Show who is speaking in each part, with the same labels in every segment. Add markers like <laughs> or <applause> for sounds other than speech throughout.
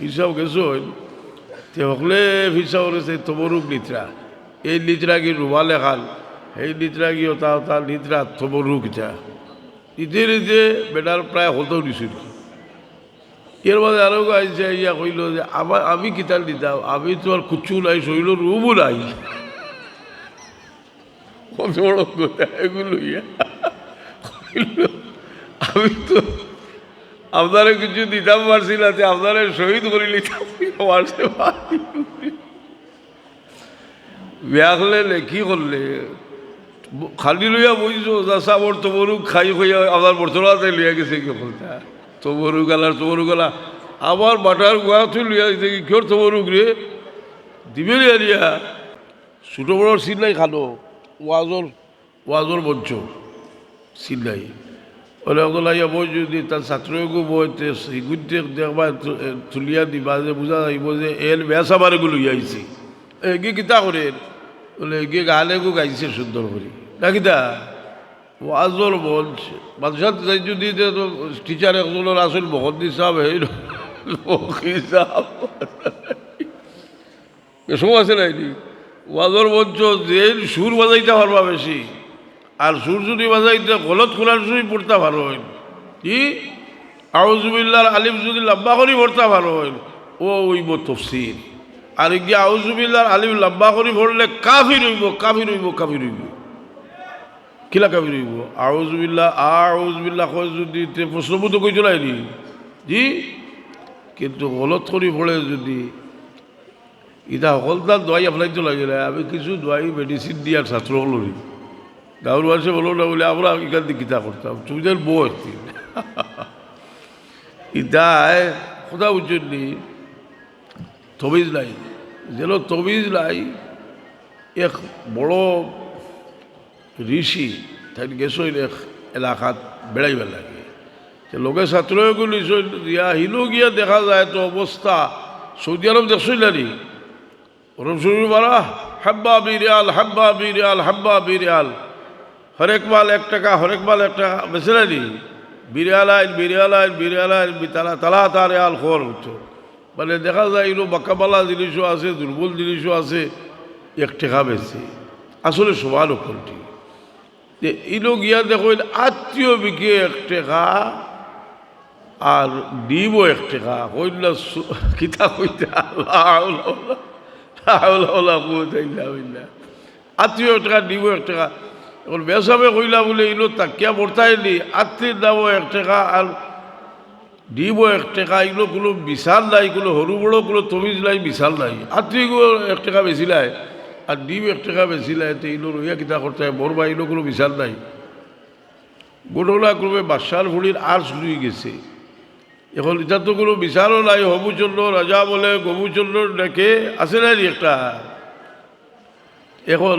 Speaker 1: ফিসাও গেছো? তে হকলে ফিসাও রয়েছে তবরুক এই লিত্রা কি রুমালে খাল? সেই লিত্রা কি ওটা ওটা লিত্রা তবরুক যা ইতে রীতে বেটার প্রায় হতো দিছিল। এর মধ্যে আরও আইসে ইয়া কইল যে আমার আমি কিতাল দিতাম আমি তো আর নাই শৈল রুমও নাই। কত বড় কথা আপনারা কিছু দিতাম পারছি না আপনারা শহীদ করে নিতাম। পারছে বিয়া করলে, খালি লইয়া বইছো যাসা মোর তোমারও খাই হইয়া আমার বর্তমানে লইয়া গেছে কি বলতা? তোমারও গেলার তোমারও গেলা। আবার বাটার গোয়া তুই লইয়া দিতে কি? কেউ তোমারও রে দিবে লিয়া ছোটো বড় সিল নাই খালো ওয়াজর ওয়াজর মঞ্চ সিল নাই ওলে ওগুলা বই যদি তার ছাত্রকো বইতে সিগুতে দেখবা তুলিয়া দিবা যে বুঝা যাইব যে এল বেসা বারে গুলো আইছি এগে কিতা করে? বলে এগে গালে গো গাইছে সুন্দর করে। না কিতা? ওয়াজর মঞ্চ মানুষের যাই যদি টিচার একজনের আসল বহন্দি সাহেব, এই সাহেব। এসব আছে নাইনি ওয়াজর মঞ্চ যে সুর বাজাইতে পারবা বেশি। আর সুর যদি বাজাইতে গলত খোলার সুরই পড়তে ভালো হয় কি? আউজুবিল্লার আলিফ যদি লম্বা করি পড়তে ভালো হয় ও ওইব তফসির। আর গিয়ে আউজুবিল্লার আলিফ লম্বা করি পড়লে কাফি রইব কাফি রইব কাফি রইব কিলা কাফি রইব আউজুবিল্লা আউজবিল্লা কয় যদি প্রশ্নবোধ কই চলাইনি জি? কিন্তু গলত করি পড়ে যদি ইটা সকলতার দোয়াই আপনাইতে লাগিলে আমি কিছু দোয়াই মেডিসিন দিয়ার ছাত্র হলি গাঁর বাসে বলো না বলে আমরা এখান থেকে কিতা করতাম। তুমি যেন বউ একদিন ইটায় খোদা উজ্জনি তবিজ নাই। যেন তবিজ নাই, এক বড় ঋষি তাই গেছো এক এলাকাত বেড়াইবার লাগে। লোকে ছাত্রগুলি দিয়া হিলো গিয়া দেখা যায় তো অবস্থা। সৌদি আরব দেখছই নানি ওরম শুরু মারা হাব্বা বিরিয়াল হাব্বা বিরিয়াল হাব্বা বিরিয়াল। হরেক মাল এক টাকা, হরেক মাল এক টাকা বেছে নানি বিরিয়াল আইন বিরিয়াল আইন বিরিয়াল আইন তালা, তারে আল খবর হতো মানে দেখা যায় এগুলো বাঁকাবালা জিনিসও আছে, দুর্বল জিনিসও আছে, এক টাকা বেশি। আসলে সমান ওপরটি যে ইলো গিয়া দেখো আত্মীয় বিকে এক টাকা আর দিব এক টাকা। কইলা কিতা কইতা আত্মীয় এক টাকা দিব এক টাকা। এখন বেসাবে কইলা বলে ইলো তাকিয়া বর্তাই নি আত্মীয় দাম এক টাকা আর দিব এক টাকা এগুলো কোনো বিশাল নাই, কোনো সরু বড় কোনো তমিজ নাই, বিশাল নাই। আত্মীয় এক টাকা বেশি নাই আর ডিম এক টাকা বেশি নাই তো এগুলো রইয়া কিতা করতে বড় বা এগুলো কোনো বিশাল নাই। ঘটনা ক্রমে বাদশার ভুড়ির আর শুরু হয়ে গেছে। এখন এটা তো কোনো বিচারও নাই হবুচন্দ্র রাজা বলে গবুচন্দ্র ডেকে আছে নাই একটা? এখন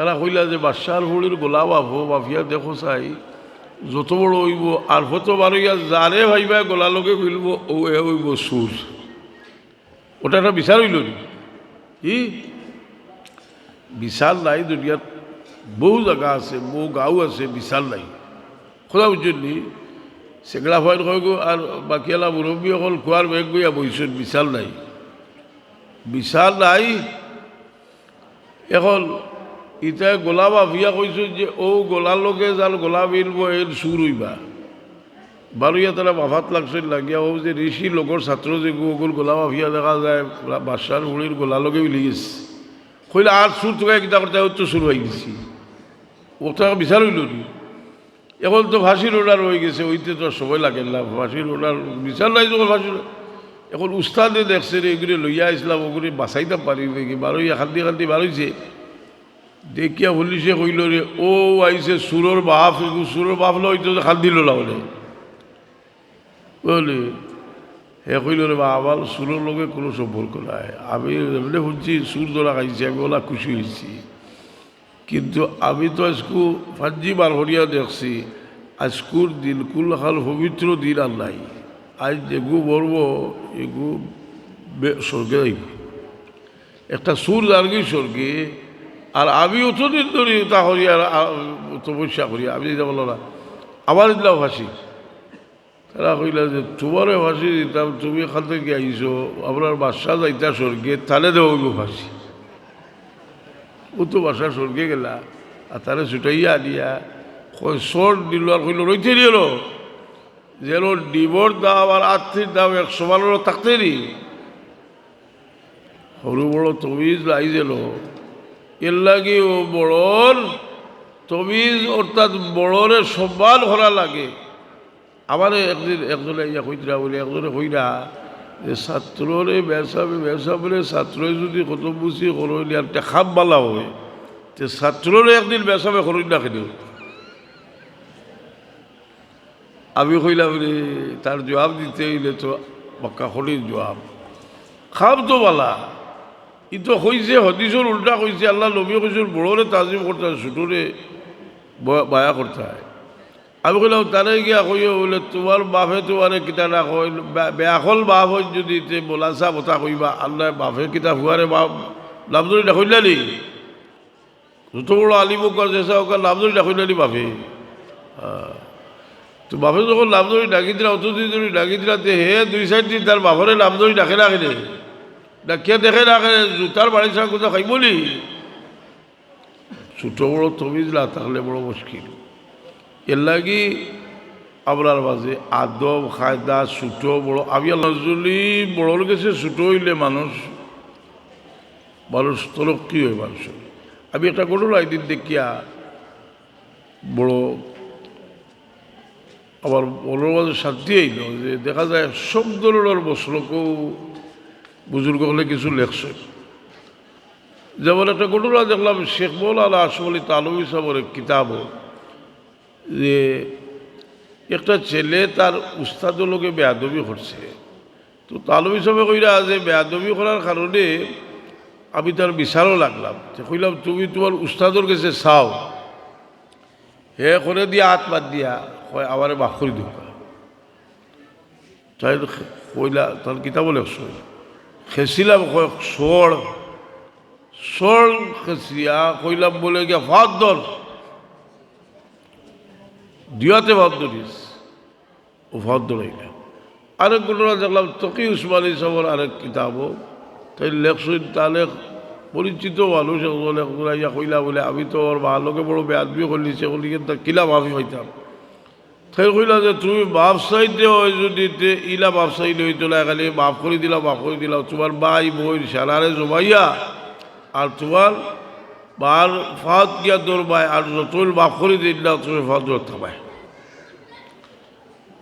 Speaker 1: তারা কইলা যে বাদশার ভুড়ির গোলা বাফো বাফিয়া দেখো চাই। যত বড় হইব, আর হত বারইয়া যারে ভাইবা গোলা লগে কইলব ও এ হইব সুর ওটা একটা বিচার হইল কি? বিশাল নাই দুনিয়াত। বহু জায়গা আছে, বহু গাঁও আছে বিশাল নাই। খোদা বুঝলি সেগড়া ফাইন কয় গো আর বাকিয়ালা মুরব্বী অকল খোৱাৰ বেগ গইয়া বহিছেন বিশাল নাই। বিশাল নাই। এখন ইটা গোলা বাভিয়া কৈছো যে, ও গোলার লগে যার গোলা মিলব এর সুর হইবা। বারুইয়া তারা বাভাত লাগছে, লাগিয়া ও যে ঋষি লগর ছাত্র যে গোল গোলা বাভিয়া দেখা যায় বাদশার হুড়ির গোলা লগে মিলি গেছে। কইলে আর সুর তোকে কিতা করতে তো শুরু হয়ে গেছি। ওটা বিচার হইল এখন তো ফাঁসির অর্ডার হয়ে গেছে ওইতে তো সময় লাগে না ফাঁসির অর্ডার বিচার নাই যখন ফাঁসির এখন উস্তাদে দেখছে রে এগুলি লইয়া আসলাম ওগুলি বাঁচাইতে পারি নাকি বারোই খান্দি খান্দি বারোইছে দেখিয়া পুলিশে কইল রে, ও আইছে সুরর বাপ সুরর বাপ লইতো খান্দি লোলা বলে। বলে, হে কইল রে বা আমার সুরের লগে কোনো সম্পর্ক নাই। আমি এমনি শুনছি, সুর ধরা খাইছি, আমি ওলা খুশি হয়েছি কিন্তু আমি তো আজকু ফাঞ্জি বার হরিয়া দেখছি, আজকুর দিন কুল হাল পবিত্র দিন আর নাই। আজ যেগু বলব এগু স্বর্গে একটা সুর দাঁড়ি স্বর্গে আর আমি অতদিন ধরে তা হরিয়া তপস্যা করি, আমি যেটা বলো না। আমার দিলাম ফাঁসি। তারা কইলা যে তোমারে ফাঁসি দিতাম, তুমি এখান থেকে আইসো আপনার বাসা যাইতা স্বর্গে, তাহলে দেবো ফাঁসি। ও তো বাসা স্বর্গে গেলা, আর তারে ছুটাইয়া কই সর দিল আর কইল, রইতে দিল যেন ডিভোর্স দাম আর আর্থিক দাম এক সমানেরও থাকতে নি। সরু বড় তমিজ লাই যেন এর লাগি ও বড়র তমিজ অর্থাৎ বড়রে সম্মান করা লাগে। আমার একদিন একজনে ইয়া কইতরা বলে, একজনে কইরা যে ছাত্ররে বেসাবে বেসা বলে ছাত্র যদি কত বুঝি করইলে আর খাপ বালা হয়। তে ছাত্ররে একদিন বেসাবে করই না খেলেও আমি কইলাম রে, তার জবাব দিতে হইলে তো বাক্কা খড়ির জবাব। খাব তো বালা। ই তো কইছে হদিসর উল্টা কইছে আল্লাহ নবী কইসুর বড়রে তাজিম করতে হয় ছোটরে বায়া করতে হয় আমি কইলাম তারে গিয়া কইও বলে তোমার বাপে তোমারে কিতা না কই বেয়াখল বাপ হয় যদি তে বোলাসা বতা কইবা আল্লাহ বাপে কিতা হুয়ারে বাপ নাম ধরি ডাকইলালি যত বড় আলিম কর যেসা ওকে নাম ধরি ডাকইলালি বাপে? তো বাপে যখন নাম ধরি ডাকি দিলা অত দিন ধরে ডাকি দিলা হে দুই সাইড দিন তার বাপরে নাম ধরি ডাকে না কেনে ডাকিয়া দেখে কেনে জুতার বাড়ি ছাড়া কোথাও খাই বলি ছোট বড় তমিজ না থাকলে বড় মুশকিল। এর লাগি আপনার মাঝে আদব খায়দা ছোট বড়, আমি নজরুলি বড়োর কাছে ছোট হইলে মানুষ মানুষ তরক্কি হয় মানুষের আমি একটা ঘটনা একদিন দেখিয়া বড় আবার বড়োর মাঝে শান্তি আইল যে দেখা যায় সব ধরনের বস্ত্রকেও বুজুর্গ হলে কিছু লেখছে। যেমন একটা ঘটনা দেখলাম, শেখ মৌলানা আসমলি তালবি সাহেবের কিতাব যে একটা ছেলে তার উস্তাদের লোকে বেয়াদবি করছে। তো তালবি সাহেব কইরা, যে বেয়াদবি করার কারণে আমি তার বিচারও লাগলাম। যে কইলাম, তুমি তোমার উস্তাদের কাছে চাও, হে করে দিয়া হাত বাদ দিয়া হয় আমারে মাফ করে তাই কইলা, তার কিতাবও লেখছো। খেছিলাম সর সর খেসিয়া কইলাম বলে গিয়া ভাত দর দিয়াতে ভাত ধরিস। ও ভাত ধরাইলা। আরেক ঘটনা দেখলাম তকি উসমানী সাহর আরেক কিতাবও। তাই লেখছই তাহলে পরিচিত মানুষ ইয়া কইলা বলে, আমি তো ওর ভালোকে বড় বেআদবি করলি সেগুলি কিন্তু কিলা মাফি পাইতাম তাই কইলা যে তুমি বাপ সাইডে হয় যদি ইলা বাপ সাইডে হইতো না খালি মাফ করে দিলাম মাফ করে দিলাম তোমার ভাই বই সারারে জমাইয়া আর তোমার বার ফাঁদ গিয়া তোর ভাই আর যতই মাফ করে দিলাম তুমি ফাঁদ ধর থামায়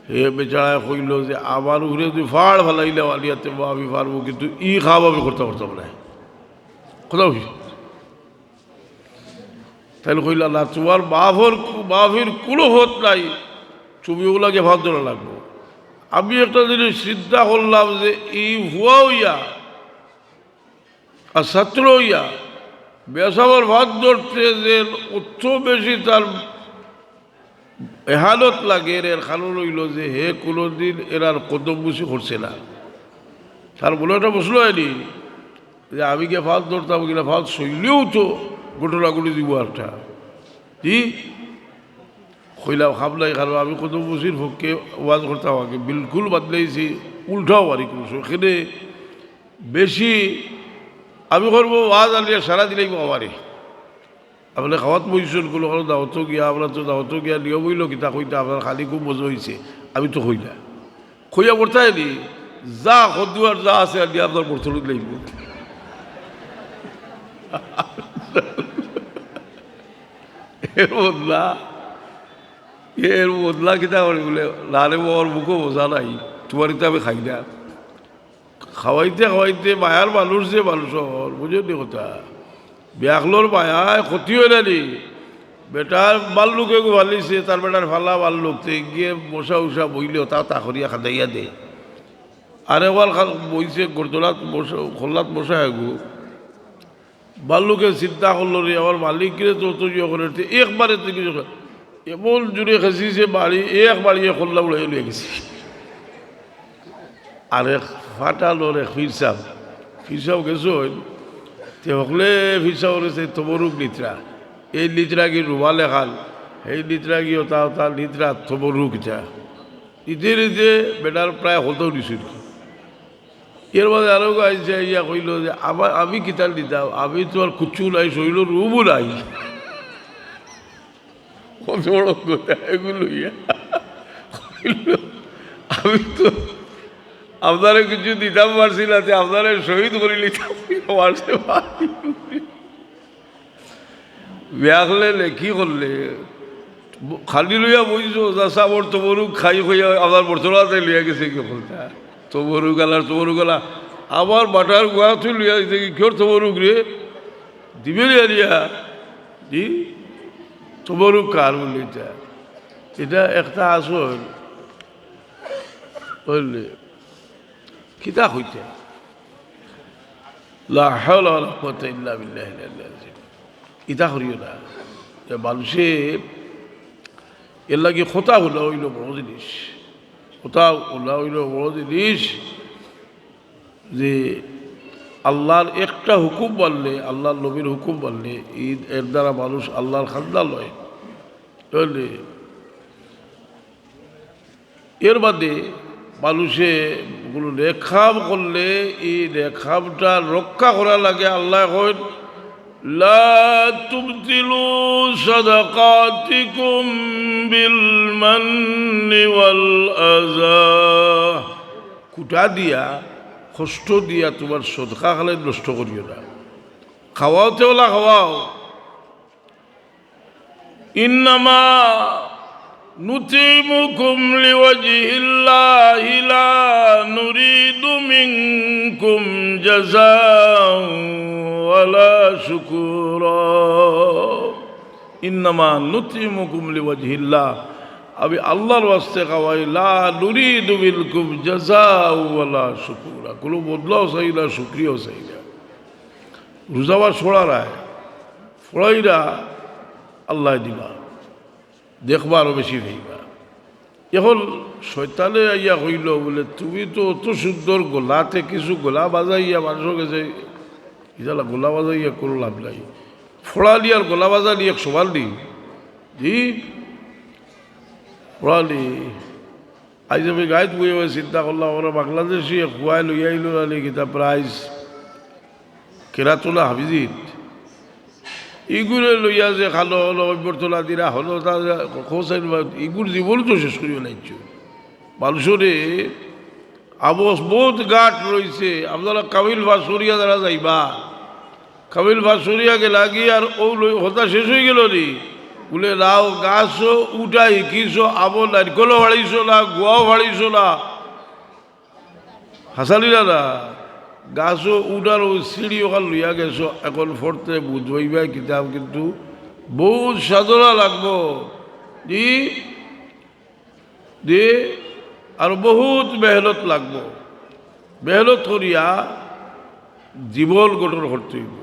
Speaker 1: হে বেচারায় কইল যে আমার উড়ে তুই ফাড় ফালাইলে আলিয়াতে আমি পারব কিন্তু ই খাওয়া আমি করতে পারতাম না কোথাও তাহলে কইলা না তোমার বাফর বাফির কোনো হত নাই। তুমি ওগুলাকে ভাব ধরা লাগবো। আমি একটা জিনিস চিন্তা করলাম যে এই হুয়া হইয়া আর ছাত্র হইয়া বেসাবার ভাত ধরতে যে অত বেশি তার এহালত লাগে, এর কারণ রইল যে হে কোনোদিন এরার কদম বুঝি করছে না। তার বলে একটা বসল হয়নি যে আমি গিয়ে ফাঁদ ধরতাম কিনা? ফাঁদ শৈলেও তো ঘটনাগুলি দিব একটা কি? কইলাম খাবলাই কারণ আমি কত বসির পক্ষে ওয়াজ করতাম আগে বিলকুল বাদলাইছি, উল্টাও আর কোনো সেখানে বেশি আমি করব, ওয়াজ আলিয়া সারা দিলেই আমারে। আপনার খাওয়াত বইছেন কোনো কারও দাওয়াত গিয়া আপনার তো দাওয়াত গিয়া, নিয়ম হইল কিতা কইতা, আপনার খালি খুব মজা হয়েছে আমি তো কইলা কইয়া পড়তাই নি যা সদুয়ার যা আছে আর আপনার বর্তমানে লাগবে। <laughs> বদলা। এর বদলা কিতা করে বলে লালে ওর মুখও বোঝা নাই তোমার তো আমি খাই না খাওয়াইতে খাওয়াইতে মায়ার মানুষ যে মানুষর বুঝলি কথা ব্যাকলোর মায়ায় ক্ষতি হয়ে নানি বেটার বাল লোকে ভালিছে তার বেটার ফালা বাল লোক গিয়ে মশা উষা বইলেও তা তাকরিয়া খাদাইয়া দে আর এবার বইছে গরদলাত মশা খোল্লাত মশা হেগু বাল্লুকে চিন্তা করল রে আমার মালিকরে তো তো ইয়ে করে একবারে তো কিছু এমন জুড়ে খেসিছে বাড়ি, এক বাড়ি খোল্লা উড়াই লিয়ে গেছি। আরে ফাটালো রে ফিরসাব ফিরসাব গেছো? তে হকলে ফিরসাব রয়েছে তবরুক লিত্রা এই লিত্রা কি রুমালে খাল এই লিত্রা কি ওটা ওটা লিত্রা তবরুক যা ঈদের ঈদে বেটার প্রায় হতো দিছিল এর মাঝে আরও আইসে ইয়া কইল যে আমার আমি কিতাল দিতাম আমি তো আর কুচু নাই শৈল রুমও নাই। কত এগুলো আমি তো আপনারা কিছু দিতাম পারছি না যে আপনারা শহীদ করে নিতাম পারছে বিয়া করলে? খালি লইয়া বইছো যাসা বর তোমারও খাই হইয়া আবার বর্তলাতে লইয়া গেছে, কি বলতে? তোমারও গেলার তোমারও গেলা, আবার বাটার গুয়া তুই লইয়া দিতে কি কেউ তোমারও রে? দিবে লিয়া দিয়া জি তোমারও কার বলি এটা। এটা একটা আসল। বললে, কিতা হইতে ইতা করিও না? মানুষে, এর লাগে খোতা হলো হইল বড় জিনিস। খোতা হলো হইল বড় জিনিস যে আল্লাহর একটা হুকুম বললে আল্লাহর নবীর হুকুম বললে ঈদ এর দ্বারা মানুষ আল্লাহর খান্দা লয় বুঝলে এর বাদে মানুষে কোনো রেখাব করলে এই রেখাবটা রক্ষা করা লাগে আল্লাহ কইন لا تبطلوا صدقاتكم بالمن والأذى কুটা দিয়া কষ্ট দিয়া তোমার সদকা খালে নষ্ট করিও না খাওয়াওতে ওলা খাওয়াও ইন্নামা نطعمكم لوجه الله لا نريد منكم جزاء ولا شكورا إنما نطعمكم لوجه الله আমি আল্লাহর ওয়াস্তে খাওয়াই, লা নুরিদু বিলকুম জাযাউ ওয়ালা শুকুরা। কোনো বদলাও চাই না, শুক্রিয়াও চাই না। রোজাবার ছোড়ারায় ফড়াইরা আল্লাহ দিবা। দেখবা আরও বেশি ভাইবা এখন শৈতানে আইয়া হইল বলে, তুমি তো অত সুন্দর গোলাতে কিছু গোলা বাজাইয়া মানুষের কাছে ইজালা গোলা বাজাইয়া কোনো লাভ নাই। ফোড়ালি আর গোলা বাজালি এক সমান দি জি ফোড়ালি আজ আমি গাইত বই চিন্তা করলাম আমরা বাংলাদেশি খুয়াই লই আইলো নালি কিতা প্রাইজ কেরাতলা হাবিজিত ইগুরে লইয়া যে খালো হলো অভ্যর্থনা দিরা হলো তার খোঁজেন ইগুর জীবন তো শেষ করিও নাইছো মানুষরে আবস বহুত গাঠ রয়েছে আপনারা কাবিল বাসুরিয়া দ্বারা যাইবা কাবিল বাসুরিয়া গে লাগি আর ও হতা শেষ হয়ে গেল নি বলে লাও গাছও উঠা শিকিছো আবো নারিকলও ভাড়িছো না গোয়াও ভাড়িছো না? হাসালি দাদা গাছও উঠার ওই সিঁড়ি ওখান লইয়া গেছো, এখন ফোরতে বুঝবাইবা কিতাব কিন্তু বহুত সাধনা লাগবো। দি দি, আর বহুত মেহনত লাগবো। মেহনত করিয়া জীবন গঠন করতে হইব।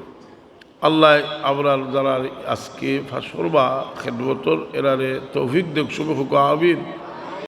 Speaker 1: আল্লাহ আবরাল যারা আজকে ফাঁসর বা খেদবতর এরারে তৌফিক দেখ শুভ হুক আমিন।